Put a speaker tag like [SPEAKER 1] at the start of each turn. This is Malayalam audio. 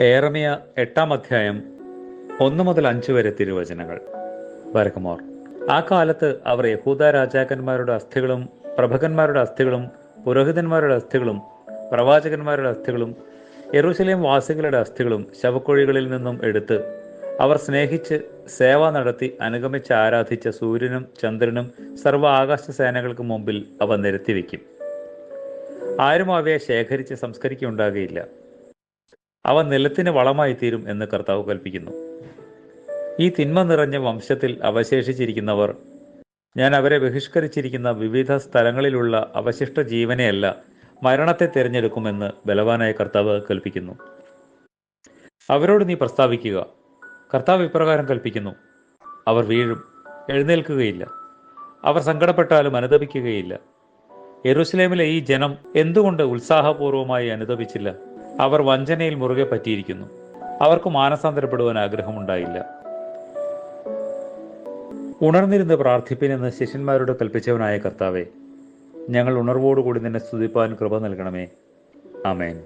[SPEAKER 1] ഏറമിയ എട്ടാം അധ്യായം ഒന്ന് മുതൽ അഞ്ച് വരെ തിരുവചനങ്ങൾ. വരക്കുമോർ. ആ കാലത്ത് അവർ യഹൂദ രാജാക്കന്മാരുടെ അസ്ഥികളും പ്രഭകന്മാരുടെ അസ്ഥികളും പുരോഹിതന്മാരുടെ അസ്ഥികളും പ്രവാചകന്മാരുടെ അസ്ഥികളും യെറൂശലേം വാസികളുടെ അസ്ഥികളും ശവക്കുഴികളിൽ നിന്നും എടുത്ത് അവർ സ്നേഹിച്ച് സേവ നടത്തി അനുഗമിച്ച് ആരാധിച്ച സൂര്യനും ചന്ദ്രനും സർവ ആകാശ സേനകൾക്ക് മുമ്പിൽ അവ നിരത്തിവെക്കും. ആരും അവയെ ശേഖരിച്ച് സംസ്കരിക്കുണ്ടാകുകയില്ല അവ നിലത്തിന് വളമായി തീരും എന്ന് കർത്താവ് കൽപ്പിക്കുന്നു. ഈ തിന്മ നിറഞ്ഞ വംശത്തിൽ അവശേഷിച്ചിരിക്കുന്നവർ ഞാൻ അവരെ ബഹിഷ്കരിച്ചിരിക്കുന്ന വിവിധ സ്ഥലങ്ങളിലുള്ള അവശിഷ്ട ജീവനെയല്ല മരണത്തെ തിരഞ്ഞെടുക്കുമെന്ന് ബലവാനായ കർത്താവ് കൽപ്പിക്കുന്നു. അവരോട് നീ പ്രസ്താവിക്കുക. കർത്താവ് ഇപ്രകാരം കൽപ്പിക്കുന്നു. അവർ വീഴും എഴുന്നേൽക്കുകയില്ല. അവർ സങ്കടപ്പെട്ടാലും അനുദപിക്കുകയില്ല. യെരൂശലേമിലെ ഈ ജനം എന്തുകൊണ്ട് ഉത്സാഹപൂർവമായി അനുദപിച്ചില്ല? അവർ വഞ്ചനയിൽ മുറുകെ പറ്റിയിരിക്കുന്നു. അവർക്ക് മാനസാന്തരപ്പെടുവാൻ ആഗ്രഹമുണ്ടായില്ല. ഉണർന്നിരുന്ന് പ്രാർത്ഥിപ്പിനെന്ന് ശിഷ്യന്മാരോട് കൽപ്പിച്ചവനായ കർത്താവെ ഞങ്ങൾ ഉണർവോടുകൂടി നിന്നെ സ്തുതിപ്പാൻ കൃപ നൽകണമേ. ആമേൻ.